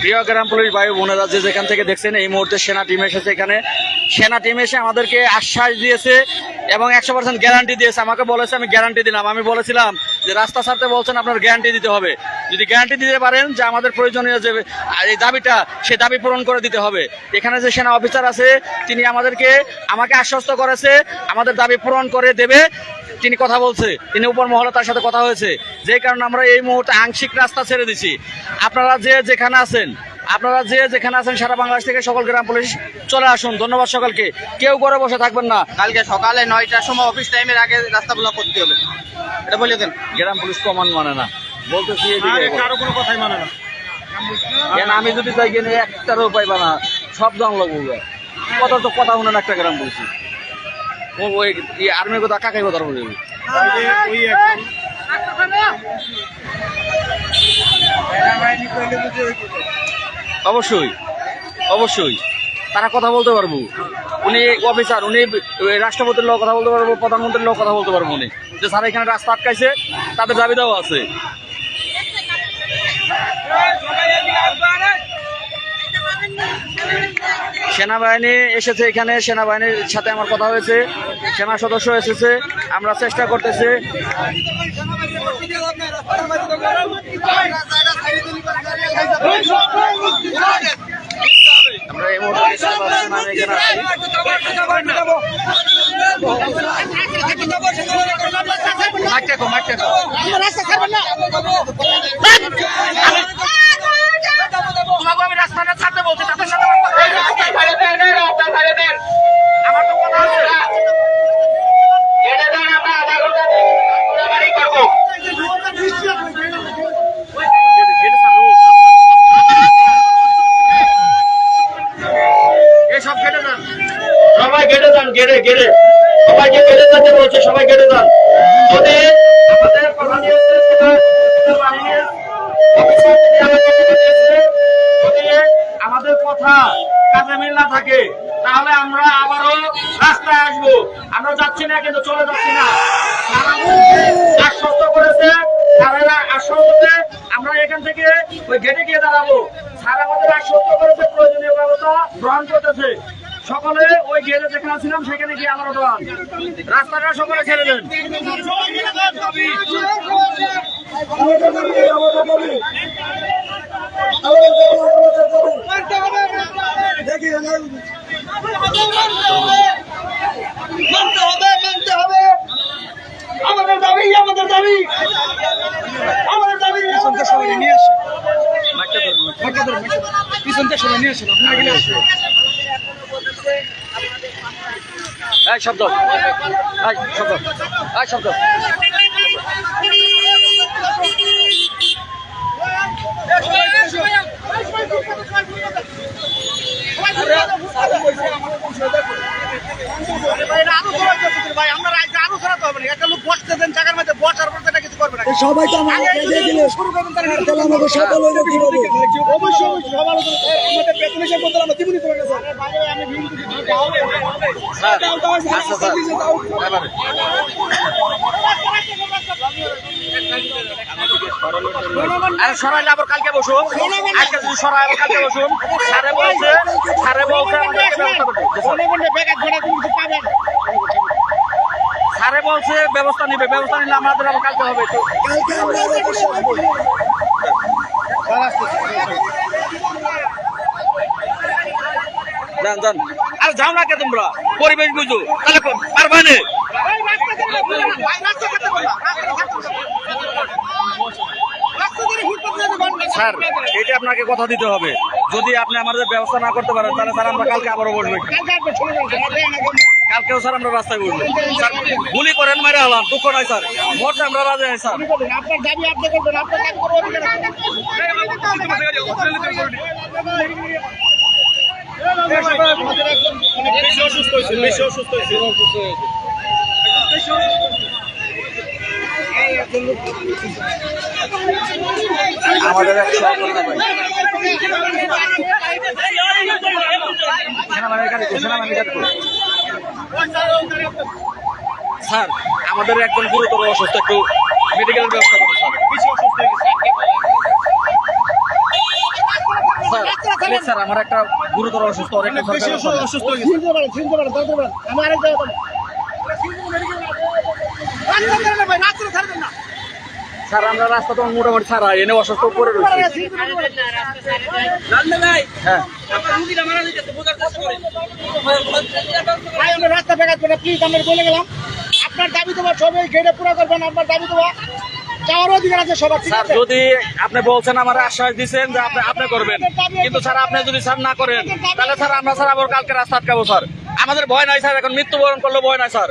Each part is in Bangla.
প্রিয় গ্রাম পুলিশ ভাই বোনেরা, যে যেখান থেকে দেখছেন এই মুহূর্তে সেনা টিম এসেছে এখানে। সেনা টিম এসে আমাদেরকে আশ্বাস দিয়েছে এবং একশো পার্সেন্ট গ্যারান্টি দিয়েছে। আমাকে বলেছে, আমি গ্যারান্টি দিলাম। আমি বলেছিলাম যে, রাস্তা ছাড়তে বলছেন, আপনার গ্যারান্টি দিতে হবে। যদি গ্যারান্টি দিতে পারেন যে, আমাদের প্রয়োজনীয় যে এই দাবিটা, সে দাবি পূরণ করে দিতে হবে। এখানে যে সেনা অফিসার আছে, তিনি আমাদেরকে, আমাকে আশ্বস্ত করেছে, আমাদের দাবি পূরণ করে দেবে। তিনি কথা বলছে তিনি উপর মহলে তার সাথে কথা হয়েছে। যে কারণে আমরা এই মুহূর্তে আংশিক রাস্তা ছেড়ে দিছি। আপনারা যে যেখানে আছেন আপনারা যে যেখানে আছেন সারা বাংলাদেশ থেকে সকল গ্রাম পুলিশ চলে আসুন। ধন্যবাদ সকলকে। কেউ ঘরে বসে থাকবেন না। কালকে সকালে নয়টার সময় অফিস টাইমের আগে রাস্তা ব্লক করতে হবে। এটা বলে দেন। গ্রাম পুলিশ কমান মানে না। বলতেছি কারও কোনো কথাই মানে না। কেন আমি যদি যাই কিনে একটারও পাইবা না সব জন লাগবো কত তো কথা শুনে না একটা গ্রাম পুলিশ আর্মির কথা কাকাই কথা যে অবশ্যই অবশ্যই। তারা কথা বলতে পারব। উনি অফিসার উনি রাষ্ট্রপতির লোক কথা বলতে পারব, প্রধানমন্ত্রীর লোক কথা বলতে পারব উনি। যে স্যার এখানে রাস্তা আটকাইছে, তাদের দাবি দেওয়া আছে। সেনাবাহিনী এসেছে এখানে সেনাবাহিনীর সাথে আমার কথা হয়েছে সেনা সদস্য এসেছে আমরা চেষ্টা করতেছি। আমরা এই মুহূর্তে এসব কেটে যান সবাই কেটে যান গেড়ে গেড়ে সবাইকে কেটে যেতে বলছে সবাই কেটে যান যদি আমাদের যদি আমাদের কথা কাজে মিল না থাকে, তাহলে আমরা আবারও রাস্তায় আসব। আমরা যাচ্ছি না, কিন্তু চলে যাচ্ছি না। আশ্বস্ত করেছে, তারা আশ্বস্ত আমরা এখান থেকে ওই গেটে গিয়ে দাঁড়াবো। গ্রহণ করতেছে। সকলে ওই গেটে যেখানে ছিলাম সেখানে গিয়ে আমরা দাঁড়ান রাস্তাটা সকলে ছেড়ে দেন। আমাদের দাবি আমাদের দাবি। পিছনটা সবাই নিয়ে আসেন, আপনারা এখানে শব্দ। এই শব্দ। এই ভাই, আমরা আলু ছড়াতে হবে না। একটা লোক বসতে দেন, জায়গার মধ্যে বসার পর সবাই তো আমাকে দিয়ে দিলে। তাহলে তাহলে আমাকে সফল হইলে কি অবশ্যই অবশ্যই সবার উপরে স্যার, আমাদের হিসাব করতে আমরা করে স্যার স্যার আচ্ছা এবারে আরে সরাইলে আবার কালকে বসুন। আজকে যদি সরাই আবার কালকে বসুন। সারে বলছে সারে বলছে ব্যবস্থা করতে সারে বলছে, ব্যবস্থা নিবে, ব্যবস্থা নিলে আমাদের কালকে হবে আরে যাও না কে তোমরা? পরিবেশ বুঝো। তাহলে পারবা স্যার, এটা আপনাকে কথা দিতে হবে। যদি আপনি আমাদের ব্যবস্থা না করতে পারেন, তাহলে স্যার আমরা কালকে আবারও বসবো কালকেও স্যার আমরা রাস্তায় স্যার গুলি করেন মেরে হলাম দুঃখ নাই স্যার মোট আমরা রাজা স্যার আপনার দাবি আপনি করবেন আপনার দাবি বেশি অসুস্থ হয়েছে বেশি অসুস্থ হয়েছে আমাদের এক সেনাবাহিনীর সেনাবাহিনীর? স্যার আমাদের একজন গুরুতর অসুস্থ একটু মেডিকেলের ব্যবস্থা করুন স্যার। বেশি অসুস্থ গেছে। স্যার স্যার আমার একটা গুরুতর অসুস্থ একটা দরকার আছে। অসুস্থ। আমার গেছে স্যার আমরা রাস্তা তো মোটামুটি ছাড়া এনে অসুস্থ করে রয়েছে। হ্যাঁ। রাস্তা বেকাত না প্লিজ আমরা বলে গেলাম আপনার দাবি তোমার সবাই গেটে পুরো করবেন আপনার দাবি স্যার যদি আপনি বলছেন আমার আশ্বাস দিচ্ছেন যে আপনি আপনি করবেন। কিন্তু স্যার আপনি যদি স্যার না করেন তাহলে স্যার আমরা স্যার আবার কালকে রাস্তা আটকাবো স্যার। আমাদের ভয় নাই স্যার এখন মৃত্যুবরণ করলে ভয় নাই স্যার।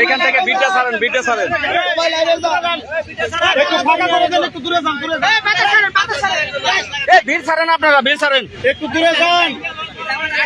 এইখান থেকে বিটে সারেন বিটা সারেন একটু ফাঁকা করে দেন একটু দূরে যান দূরে যান। এই ভিড় ছাড়েন আপনারা ভিড় ছাড়েন। একটু দূরে যান।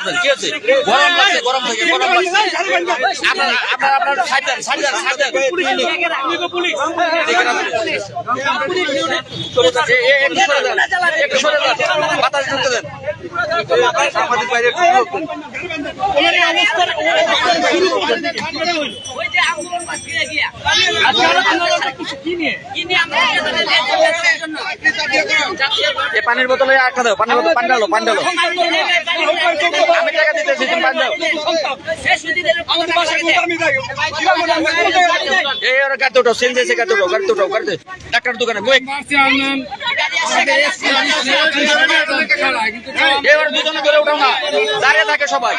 আপনার কি হচ্ছে গরম লাগছে গরম থেকে গরম লাগছে। আপনার আপনার আপনার সাইড দেন সাইড দেন সাইড দেন। একটু সরে যান। বাতাস ঢুকতে দেন। পানির বোতলে একটা দাও পানির বোতল পানি ডালো পানি ডালো আমি টাকা দিতেছি তুমি এই ওরা উঠাও সেন দিয়েছে গাড়িতে উঠাও গাড়িতে উঠাও গাড়িতে। ডাক্তার দোকানে বই দুজনে করে না। দাঁড়িয়ে থাকে সবাই।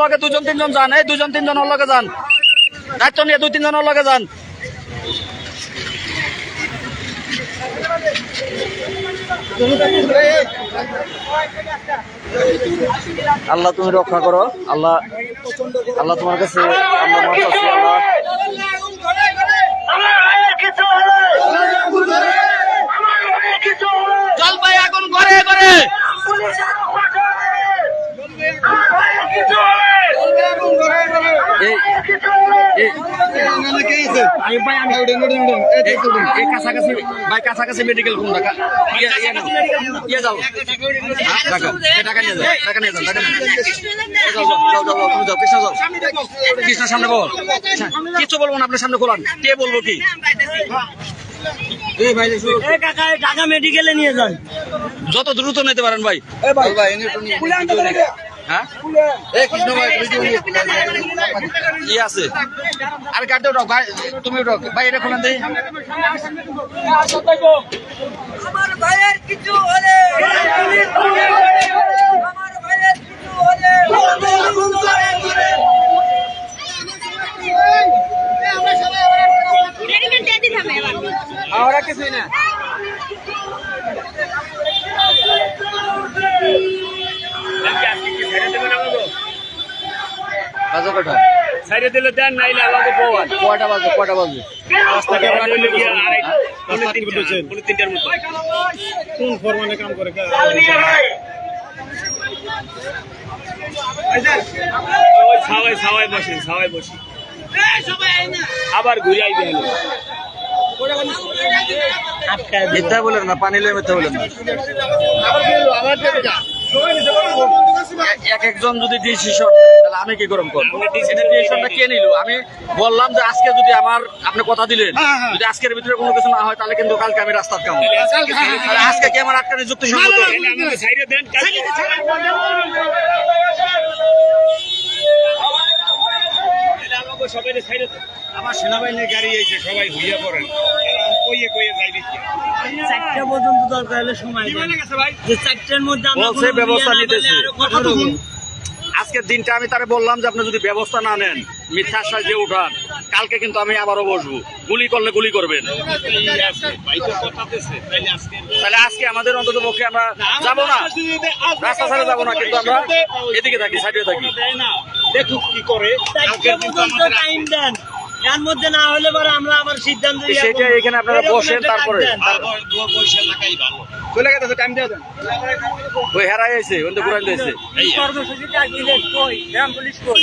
লগে দুজন তিনজন যান এই দুজন তিনজন ওর লগে যান। দায়িত্ব নিয়ে দুই তিনজন ওর লগে যান। আল্লাহ তুমি রক্ষা করো। আল্লাহ আল্লাহ তোমার কাছে আমরা আল্লাহ জলপাই আগুন ঘরে ঘরে এই এই এই এই কাছাকাছি ভাই কাছাকাছি মেডিকেল কোনটা কা- ইয়ে ইয়ে যাও। টাকা নিয়ে যাও টাকা নিয়ে যাও টাকা নিয়ে যাও যাও, যাও, যাও, যাও, যাও, তুমি যাও কৃষ্ণ যাও। কৃষ্ণ সামনে বল। কিছু বলব না আপনার সামনে খোলান কে বলব কি? এই ভাই ঢাকা মেডিকেলে নিয়ে যান। যত দ্রুত নিতে পারেন ভাই। ভাই হ্যাঁ কি আছে আরে গাড়িতে উঠাও গাড়ি- তুমি উঠাও ভাই এটা খোলেন দেই আমার ভাইয়ের কিছু হলে ভাইয়ের কিছু আমরা কিছুই না কটা সাইডে দিলে দেন নাইলে আমাকে পাওয়ান কয়টা বাজে কয়টা বাজে? পৌনে তিনটার মতো। কোন ফরমানে কাম করে? ওই ছাওয়াই ছাওয়াই বসেন ছাওয়াই বসি। আবার ঘুরে আইবে হলো মিথ্যা বলেন না পানি লয়ে মিথ্যা বলেন না। এক একজন যদি ডিসিশন তাহলে আমি কি করব কোন ডিসিশনটা কে নিল আমি বললাম যে আজকে যদি আমার আপনি কথা দিলেন যদি আজকের ভিতরে কোনো কিছু না হয় তাহলে কিন্তু কালকে আমি রাস্তা আটকাবো তাহলে আজকে কি আমার আটকানি যুক্তি সম্মত আমার সেনাবাহিনীর গাড়ি এসে সবাই হইয়া পড়েন এরা কইয়ে কইয়ে যাই দিচ্ছে চারটা পর্যন্ত দরকার হলে সময় যে চারটার মধ্যে আমরা ব্যবস্থা নিতেছি। আজকের দিনটা আমি তারে বললাম যে আপনি যদি ব্যবস্থা না নেন মিথ্যা আশ্বাস দিয়ে উঠান। কালকে কিন্তু আমি আবারও বসবো। গুলি করলে গুলি করবেন। বাইকে কথাতেছে তাইলে আজকে তাহলে আজকে আমাদের অন্তত পক্ষে আমরা যাব না। রাস্তা ছাড়া যাব না কিন্তু আমরা এদিকে থাকি সাইডে থাকি। দেখুক কি করে। তো এর মধ্যে না হলে পরে আমরা আবার সিদ্ধান্ত সেটা এখানে আপনারা বসেন তারপরে। চলে গেছে টাইম দিয়ে দেন। ওই হেরাই আছে ওই ঘুরাই দিয়েছে। কই? গ্রাম পুলিশ কই?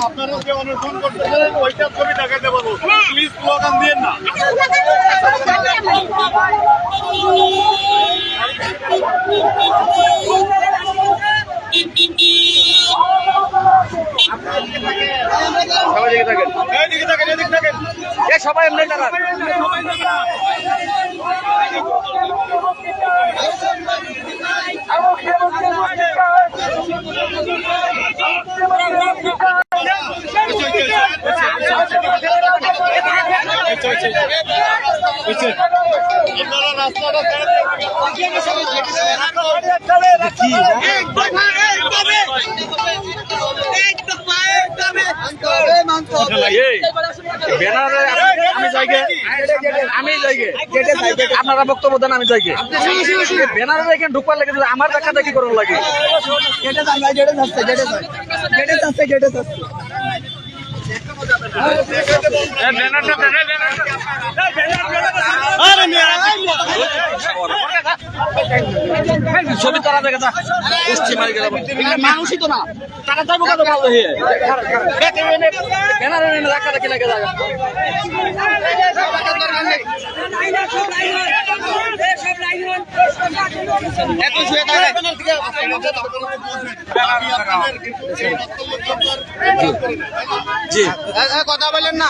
আপনারা যে অনুসরণ করতেছেন ওইটা ছবি দেখাতে পারব। প্লিজ স্লোগান দিয়ে না। সবাই এমনি দাঁড়ান। আপনারা বক্তব্য দেন আমি যাইগে। ব্যানারে এখানে ঢুকবার লাগে আমার দেখা দেখি করার লাগে কুস্তি মারি গেল মানুষই তো না তারা যাব কত ভালো হয়ে এনে দেখা দেখি লাগে জি। কথা বলেন না।